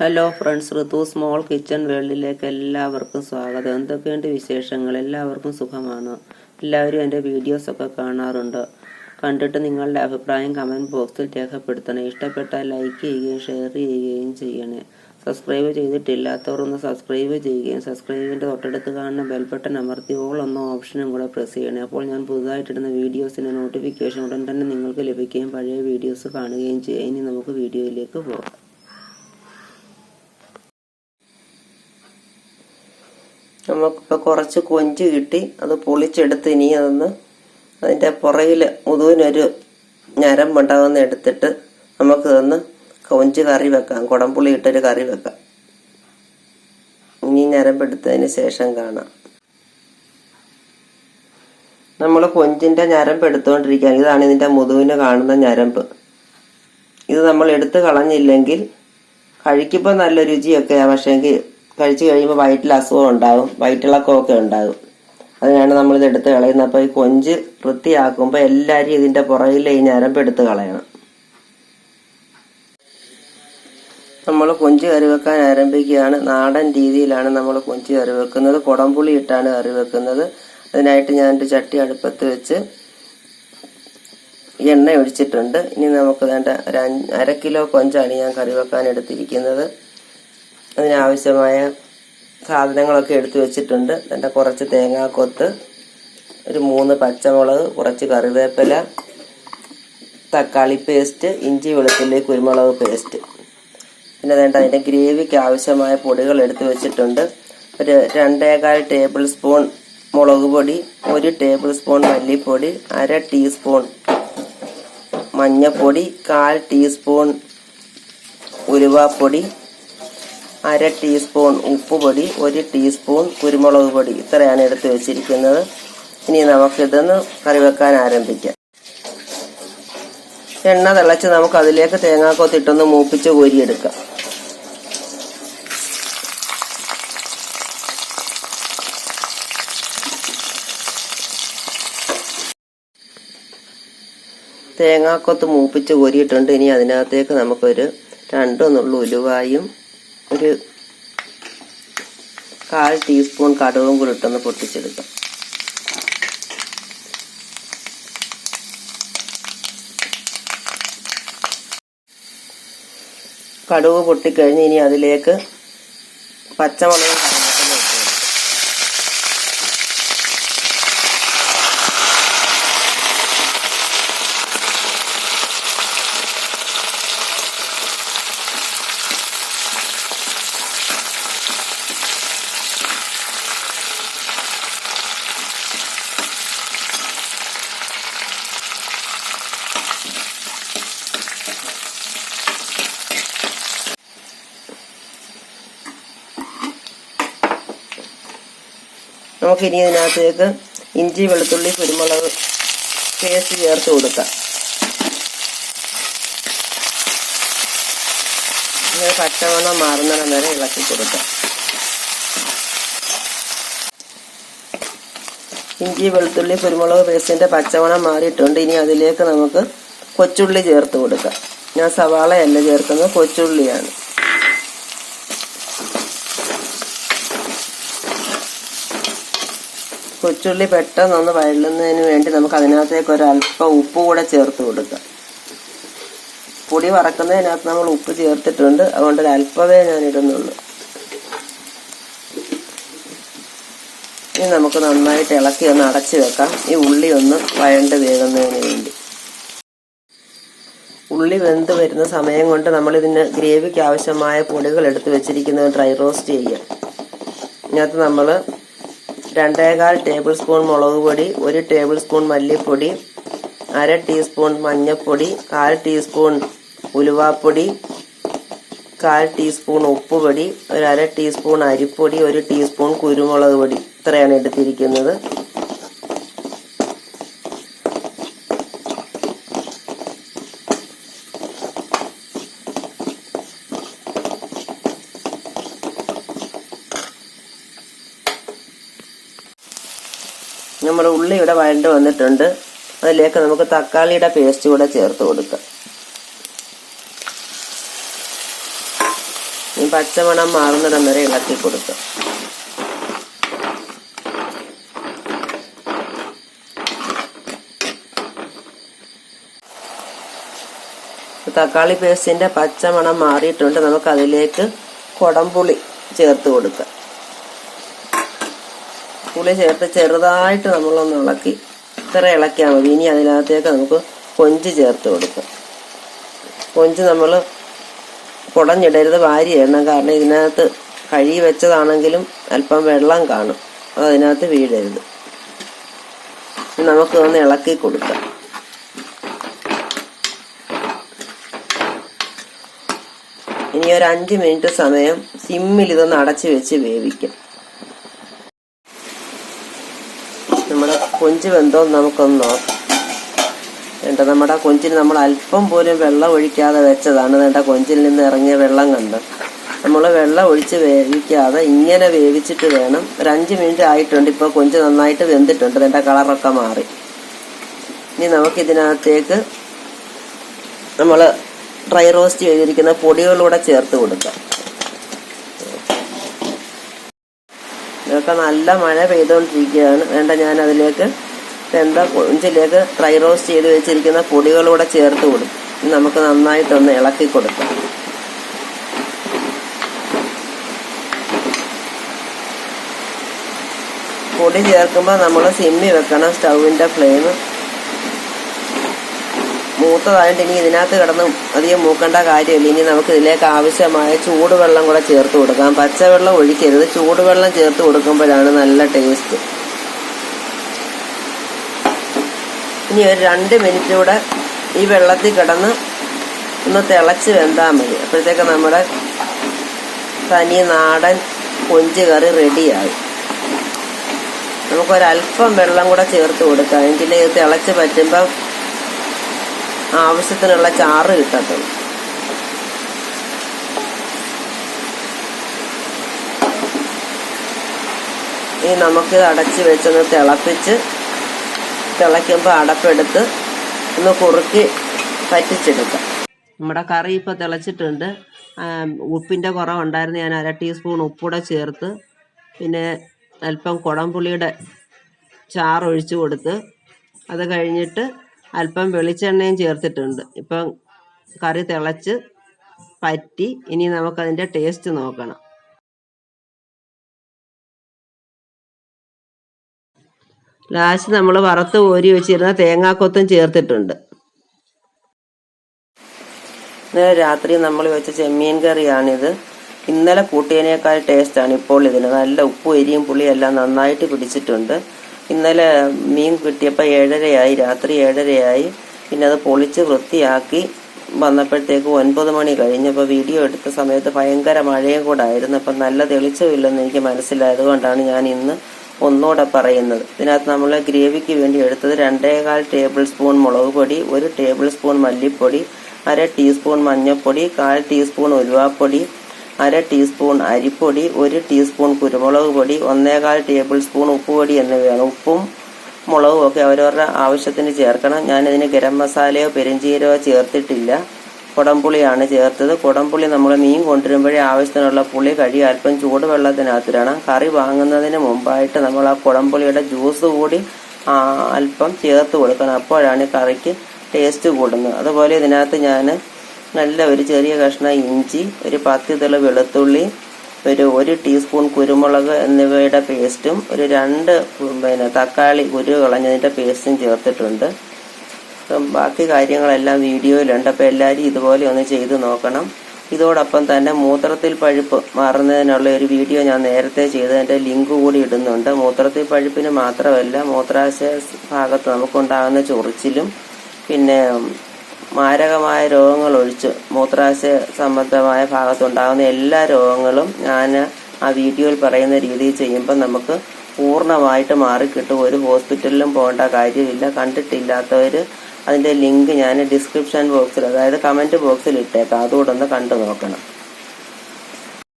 Hello friends Ritu small kitchen വേൾഡിലേക്ക് എല്ലാവർക്കും സ്വാഗതം. എന്തൊക്കെയുണ്ട് വിശേഷങ്ങൾ? എല്ലാവർക്കും സുഖമാണ്? എല്ലാവരും എന്റെ വീഡിയോസൊക്കെ കാണാറുണ്ട്. കണ്ടിട്ട് നിങ്ങളുടെ അഭിപ്രായം കമന്റ് ബോക്സിൽ രേഖപ്പെടുത്തണേ. ഇഷ്ടപ്പെട്ടാൽ ലൈക്ക് ചെയ്യുകയും ഷെയർ ചെയ്യുകയും ചെയ്യണേ. സബ്സ്ക്രൈബ് ചെയ്തിട്ടില്ലാത്തവർ ഒന്ന് സബ്സ്ക്രൈബ് ചെയ്യുകയും സബ്സ്ക്രൈബിന്റെ തൊട്ടടുത്ത് കാണുന്ന ബെൽബട്ടൺ അമർത്തി ഓൾ എന്ന ഓപ്ഷനും കൂടെ പ്രസ് ചെയ്യണേ. അപ്പോൾ ഞാൻ പുതുതായിട്ടിടുന്ന വീഡിയോസിന്റെ നോട്ടിഫിക്കേഷൻ ഉടൻ തന്നെ നിങ്ങൾക്ക് ലഭിക്കുകയും പഴയ വീഡിയോസ് കാണുകയും ചെയ്യാം. ഇനി നമുക്ക് വീഡിയോയിലേക്ക് പോകാം. നമുക്കിപ്പോൾ കുറച്ച് കൊഞ്ച് കിട്ടി. അത് പൊളിച്ചെടുത്ത് ഇനി അതൊന്ന് അതിന്റെ പുറകിൽ മുതുവിനൊരു ഞരമ്പുണ്ടാകുന്ന എടുത്തിട്ട് നമുക്കിതൊന്ന് കൊഞ്ച് കറി വെക്കാം. കുടംപുളി ഇട്ടൊരു കറി വെക്കാം. ഇനി ഞരമ്പെടുത്തതിന് ശേഷം കാണാം. നമ്മൾ കൊഞ്ചിന്റെ ഞരമ്പ് എടുത്തുകൊണ്ടിരിക്കുകയാണ് ഇതാണ് ഇതിന്റെ മുതുവിന് കാണുന്ന ഞരമ്പ്. ഇത് നമ്മൾ എടുത്ത് കളഞ്ഞില്ലെങ്കിൽ കഴിക്കുമ്പോൾ നല്ല രുചിയൊക്കെയാണ് പക്ഷേങ്കിൽ കഴിച്ചു കഴിയുമ്പോൾ വയറ്റിൽ അസുഖം ഉണ്ടാകും വയറ്റിളക്കമൊക്കെ ഉണ്ടാകും അതിനാണ് നമ്മളിത് എടുത്ത് കളയുന്നത്. അപ്പോൾ ഈ കൊഞ്ച് വൃത്തിയാക്കുമ്പോൾ എല്ലാവരും ഇതിന്റെ പുറകിൽ ഈ ഞരമ്പ് എടുത്ത് കളയണം. നമ്മൾ കൊഞ്ച് കറി വെക്കാൻ ആരംഭിക്കുകയാണ്. നാടൻ രീതിയിലാണ് നമ്മൾ കൊഞ്ച് കറി വെക്കുന്നത് കുടംപുളി ഇട്ടാണ് കറി വെക്കുന്നത് അതിനായിട്ട് ഞാൻ ഒരു ചട്ടി അടുപ്പത്ത് വെച്ച് എണ്ണ ഒഴിച്ചിട്ടുണ്ട്. ഇനി നമുക്ക് വേണ്ട ഒരു അര കിലോ കൊഞ്ചാണ് ഞാൻ കറി വെക്കാൻ എടുത്തിരിക്കുന്നത്. അതിനാവശ്യമായ സാധനങ്ങളൊക്കെ എടുത്തു വെച്ചിട്ടുണ്ട്. എന്റെ കുറച്ച് തേങ്ങാക്കൊത്ത് ഒരു മൂന്ന് പച്ചമുളക് കുറച്ച് കറിവേപ്പില തക്കാളി പേസ്റ്റ് ഇഞ്ചി വെളുത്തുള്ളി കുരുമുളക് പേസ്റ്റ്. പിന്നെ വേണ്ട അതിന്റെ ഗ്രേവിക്ക് ആവശ്യമായ പൊടികൾ എടുത്തു വെച്ചിട്ടുണ്ട്. ഒരു രണ്ടേകാൽ ടേബിൾ സ്പൂൺ മുളക് പൊടി ഒരു ടേബിൾ സ്പൂൺ മല്ലിപ്പൊടി അര ടീസ്പൂൺ മഞ്ഞപ്പൊടി കാൽ ടീസ്പൂൺ ഉലുവാപ്പൊടി അര ടീസ്പൂൺ ഉപ്പുപൊടി ഒരു ടീസ്പൂൺ കുരുമുളക് പൊടി ഇത്രയാണ് എടുത്ത് വെച്ചിരിക്കുന്നത്. ഇനി നമുക്കിതൊന്ന് കറി വെക്കാൻ ആരംഭിക്കാം. എണ്ണ തിളച്ച് നമുക്ക് അതിലേക്ക് തേങ്ങാക്കൊത്തിട്ടൊന്ന് മൂപ്പിച്ച് കോരിയെടുക്കാം. തേങ്ങാക്കൊത്ത് മൂപ്പിച്ച് കോരിയിട്ടുണ്ട്. ഇനി അതിനകത്തേക്ക് നമുക്കൊരു രണ്ട് നുള്ളു ഉലുവായും ഒരു കാൽ ടീസ്പൂൺ കടുകും കൂടി ഇട്ടൊന്ന് പൊട്ടിച്ചെടുക്കാം. കടുവ് പൊട്ടിക്കഴിഞ്ഞ് ഇനി അതിലേക്ക് പച്ചമുളക് നമുക്കിനി ഇതിനകത്തേക്ക് ഇഞ്ചി വെളുത്തുള്ളി കുരുമുളക് പേസ്റ്റ് ചേർത്ത് കൊടുക്കാം. ഇത് പച്ചമണം മാറുന്നിടം വരെ ഇളക്കി കൊടുക്കാം. ഇഞ്ചി വെളുത്തുള്ളി കുരുമുളക് പേസ്റ്റിന്റെ പച്ചമണം മാറിയിട്ടുണ്ട്. ഇനി അതിലേക്ക് നമുക്ക് കൊച്ചുള്ളി ചേർത്ത് കൊടുക്കാം. ഞാൻ സവാളയല്ല ചേർക്കുന്നത് കൊച്ചുള്ളിയാണ്. കൊച്ചുള്ളി പെട്ടെന്നൊന്ന് വഴലുന്നതിന് വേണ്ടി നമുക്ക് അതിനകത്തേക്ക് ഒരല്പം ഉപ്പ് കൂടെ ചേർത്ത് കൊടുക്കാം. പൊടി വറക്കുന്നതിനകത്ത് നമ്മൾ ഉപ്പ് ചേർത്തിട്ടുണ്ട്. അതുകൊണ്ട് അല്പമേ ഞാൻ ഇടുന്നുള്ളൂ ഇനി നമുക്ക് നന്നായിട്ട് ഇളക്കി ഒന്ന് അടച്ചു വെക്കാം. ഈ ഉള്ളി ഒന്ന് വഴണ്ട് വേകുന്നതിന് വേണ്ടി. ഉള്ളി വെന്ത് വരുന്ന സമയം കൊണ്ട് നമ്മളിതിന് ഗ്രേവിക്ക് ആവശ്യമായ പൊടികൾ എടുത്ത് വെച്ചിരിക്കുന്നത് ഡ്രൈ റോസ്റ്റ് ചെയ്യാം. ഇതിനകത്ത് നമ്മൾ രണ്ടേകാൽ ടേബിൾ സ്പൂൺ മുളക് പൊടി ഒരു ടേബിൾ സ്പൂൺ മല്ലിപ്പൊടി അര ടീസ്പൂൺ മഞ്ഞൾപ്പൊടി കാൽ ടീസ്പൂൺ ഉലുവാപ്പൊടി കാൽ ടീസ്പൂൺ ഉപ്പുപൊടി ഒരു അര ടീസ്പൂൺ അരിപ്പൊടി ഒരു ടീസ്പൂൺ കുരുമുളക് പൊടി. ഇത്രയാണ് എടുത്തിരിക്കുന്നത് നമ്മുടെ ഉള്ളി ഇവിടെ വഴണ്ട് വന്നിട്ടുണ്ട്. അതിലേക്ക് നമുക്ക് തക്കാളിയുടെ പേസ്റ്റ് കൂടെ ചേർത്ത് കൊടുക്കാം. പച്ചമണം മാറുന്നിടം വരെ ഇളക്കി കൊടുക്കാം. തക്കാളി പേസ്റ്റിന്റെ പച്ചമണം മാറിയിട്ടുണ്ട്. നമുക്ക് അതിലേക്ക് കൊടംപുളി ചേർത്ത് കൊടുക്കാം. പുളി ചേർത്ത് ചെറുതായിട്ട് നമ്മളൊന്ന് ഇളക്കി. ഇത്ര ഇളക്കിയാൽ മതി. ഇനി അതിനകത്തേക്ക് നമുക്ക് കൊഞ്ച് ചേർത്ത് കൊടുക്കാം. കൊഞ്ച് നമ്മൾ കുടഞ്ഞിടരുത് വാരി ഇടണം. കാരണം ഇതിനകത്ത് കഴുകി വെച്ചതാണെങ്കിലും അല്പം വെള്ളം കാണും. അത് അതിനകത്ത് വീഴരുത്. നമുക്ക് ഒന്ന് ഇളക്കി കൊടുക്കാം. ഇനി ഒരു അഞ്ച് മിനിറ്റ് സമയം സിമ്മിൽ ഇതൊന്ന് അടച്ചു വെച്ച് വേവിക്കും നമ്മുടെ കൊഞ്ച് വെന്തോ നമുക്കൊന്ന് നോക്കാം. വേണ്ട നമ്മുടെ കൊഞ്ചിൽ നമ്മൾ അല്പം പോലും വെള്ളം ഒഴിക്കാതെ വെച്ചതാണ്. വേണ്ട കൊഞ്ചിൽ നിന്ന് ഇറങ്ങിയ വെള്ളം കണ്ട്. നമ്മൾ വെള്ളം ഒഴിച്ച് വേവിക്കാതെ ഇങ്ങനെ വേവിച്ചിട്ട് വേണം. ഒരു അഞ്ച് മിനിറ്റ് ആയിട്ടുണ്ട്. ഇപ്പോൾ കൊഞ്ച് നന്നായിട്ട് വെന്തിട്ടുണ്ട്. വേണ്ട കളറൊക്കെ മാറി. ഇനി നമുക്കിതിനകത്തേക്ക് നമ്മൾ ഡ്രൈ റോസ്റ്റ് ചെയ്തിരിക്കുന്ന പൊടികളൂടെ ചേർത്ത് കൊടുക്കാം. ഇതൊക്കെ നല്ല മഴ പെയ്തുകൊണ്ടിരിക്കുകയാണ് വേണ്ട ഞാൻ അതിലേക്ക് വെന്ത കൊഞ്ചിലേക്ക് ഡ്രൈ റോസ്റ്റ് ചെയ്ത് വെച്ചിരിക്കുന്ന പൊടികളൂടെ ചേർത്ത് കൊടുക്കും. നമുക്ക് നന്നായിട്ടൊന്ന് ഇളക്കി കൊടുക്കാം. പൊടി ചേർക്കുമ്പോൾ നമ്മൾ സിമ്മി വെക്കണം സ്റ്റൗവിന്റെ ഫ്ലെയിം. മൂത്തതായിട്ട് ഇനി ഇതിനകത്ത് കിടന്ന് അധികം മൂക്കേണ്ട കാര്യമില്ല. ഇനി നമുക്ക് ഇതിലേക്ക് ആവശ്യമായ ചൂടുവെള്ളം കൂടെ ചേർത്ത് കൊടുക്കാം. പച്ചവെള്ളം ഒഴിക്കരുത്. ചൂടുവെള്ളം ചേർത്ത് കൊടുക്കുമ്പോഴാണ് നല്ല ടേസ്റ്റ്. ഇനി ഒരു രണ്ട് മിനിറ്റ് കൂടെ ഈ വെള്ളത്തിൽ കിടന്ന് ഒന്ന് തിളച്ച് വെന്താൽ മതി. അപ്പോഴത്തേക്ക് നമ്മുടെ തനി നാടൻ കൊഞ്ച് കറി റെഡിയായി. നമുക്കൊരല്പം വെള്ളം കൂടെ ചേർത്ത് കൊടുക്കാം. എങ്കിൽ ഇത് തിളച്ച് പറ്റുമ്പം ആവശ്യത്തിനുള്ള ചാറ് കിട്ടത്തുള്ളൂ ഈ നമുക്ക് അടച്ച് വെച്ചൊന്ന് തിളപ്പിച്ച് തിളയ്ക്കുമ്പോൾ അടപ്പെടുത്ത് ഒന്ന് കുറുക്കി പറ്റിച്ചെടുക്കാം നമ്മുടെ കറി ഇപ്പോൾ തിളച്ചിട്ടുണ്ട്. ഉപ്പിന്റെ കുറവുണ്ടായിരുന്നു. ഞാൻ അര ടീസ്പൂൺ ഉപ്പൂടെ ചേർത്ത് പിന്നെ അല്പം കുടംപുളിയുടെ ചാറൊഴിച്ച് കൊടുത്ത് അത് കഴിഞ്ഞിട്ട് അല്പം വെളിച്ചെണ്ണയും ചേർത്തിട്ടുണ്ട്. ഇപ്പം കറി തിളച്ച് പറ്റി ഇനി നമുക്കതിന്റെ ടേസ്റ്റ് നോക്കണം. ലാസ്റ്റ് നമ്മൾ വറുത്ത് കോരി വെച്ചിരുന്ന തേങ്ങാക്കൊത്തും ചേർത്തിട്ടുണ്ട്. ഇന്നലെ രാത്രി നമ്മൾ വെച്ച ചെമ്മീൻ കറിയാണിത്. ഇന്നലെ കൂട്ടിയതിനേക്കാൾ ടേസ്റ്റാണ് ഇപ്പോൾ ഇതിന്. നല്ല ഉപ്പും എരിയും പുളിയും എല്ലാം നന്നായിട്ട് പിടിച്ചിട്ടുണ്ട്. ഇന്നലെ മീൻ കിട്ടിയപ്പോൾ ഏഴരയായി രാത്രി ഏഴരയായി. പിന്നെ അത് പൊളിച്ച് വൃത്തിയാക്കി വന്നപ്പോഴത്തേക്ക് ഒൻപത് മണി കഴിഞ്ഞപ്പോൾ വീഡിയോ എടുത്ത സമയത്ത് ഭയങ്കര മഴയും കൂടെ ആയിരുന്നു. അപ്പം നല്ല തെളിച്ചമില്ലെന്ന് എനിക്ക് മനസ്സിലായത് കൊണ്ടാണ് ഞാൻ ഇന്ന് ഒന്നുകൂടെ പറയുന്നത്. ഇതിനകത്ത് നമ്മൾ ഗ്രേവിക്ക് വേണ്ടി എടുത്തത് രണ്ടേകാൽ ടേബിൾ സ്പൂൺ മുളക് പൊടി ഒരു ടേബിൾ സ്പൂൺ മല്ലിപ്പൊടി അര ടീസ്പൂൺ മഞ്ഞൾപ്പൊടി കാൽ ടീസ്പൂൺ ഉലുവാപ്പൊടി അര ടീസ്പൂൺ അരിപ്പൊടി ഒരു ടീസ്പൂൺ കുരുമുളക് പൊടി ഒന്നേകാൽ ടേബിൾ സ്പൂൺ ഉപ്പുപൊടി എന്നിവയാണ്. ഉപ്പും മുളകും ഒക്കെ അവരവരുടെ ആവശ്യത്തിന് ചേർക്കണം. ഞാനിതിന് ഗരം മസാലയോ പെരിഞ്ചീരോ ചേർത്തിട്ടില്ല. കുടംപുളിയാണ് ചേർത്തത്. കുടംപുളി നമ്മൾ മീൻ കൊണ്ടുവരുമ്പോഴേ ആവശ്യത്തിനുള്ള പുളി കഴിയും അല്പം ചൂടുവെള്ളത്തിനകത്തിടണം. കറി വാങ്ങുന്നതിന് മുമ്പായിട്ട് നമ്മൾ ആ കുടംപുളിയുടെ ജ്യൂസ് കൂടി അല്പം ചേർത്ത് കൊടുക്കണം. അപ്പോഴാണ് കറിക്ക് ടേസ്റ്റ് കൂടുന്നത്. അതുപോലെ ഇതിനകത്ത് ഞാൻ നല്ല ഒരു ചെറിയ കഷ്ണം ഇഞ്ചി ഒരു പത്ത് തല വെളുത്തുള്ളി ഒരു ഒരു ടീസ്പൂൺ കുരുമുളക് എന്നിവയുടെ പേസ്റ്റും ഒരു രണ്ട് പിന്നെ തക്കാളി കുരു കളഞ്ഞതിന്റെ പേസ്റ്റും ചേർത്തിട്ടുണ്ട്. ബാക്കി കാര്യങ്ങളെല്ലാം വീഡിയോയിലുണ്ട്. അപ്പോൾ എല്ലാവരും ഇതുപോലെ ഒന്ന് ചെയ്ത് നോക്കണം. ഇതോടൊപ്പം തന്നെ മൂത്രത്തിൽ പഴുപ്പ് മാറുന്നതിനുള്ള ഒരു വീഡിയോ ഞാൻ നേരത്തെ ചെയ്തതിന്റെ ലിങ്ക് കൂടി ഇടുന്നുണ്ട്. മൂത്രത്തിൽ പഴുപ്പിന് മാത്രമല്ല മൂത്രാശയ ഭാഗത്ത് നമുക്കുണ്ടാകുന്ന ചൊറിച്ചിലും പിന്നെ മാരകമായ രോഗങ്ങൾ ഒഴിച്ച് മൂത്രാശയ സംബന്ധമായ ഭാഗത്തുണ്ടാകുന്ന എല്ലാ രോഗങ്ങളും ഞാൻ ആ വീഡിയോയിൽ പറയുന്ന രീതിയിൽ ചെയ്യുമ്പോൾ നമുക്ക് പൂർണമായിട്ട് മാറിക്കിട്ടും. ഒരു ഹോസ്പിറ്റലിലും പോകേണ്ട കാര്യമില്ല. കണ്ടിട്ടില്ലാത്തവർ അതിന്റെ ലിങ്ക് ഞാൻ ഡിസ്ക്രിപ്ഷൻ ബോക്സിൽ അതായത് കമന്റ് ബോക്സിൽ ഇട്ടേക്കാം. അതുകൂടെ ഒന്ന് കണ്ടു നോക്കണം.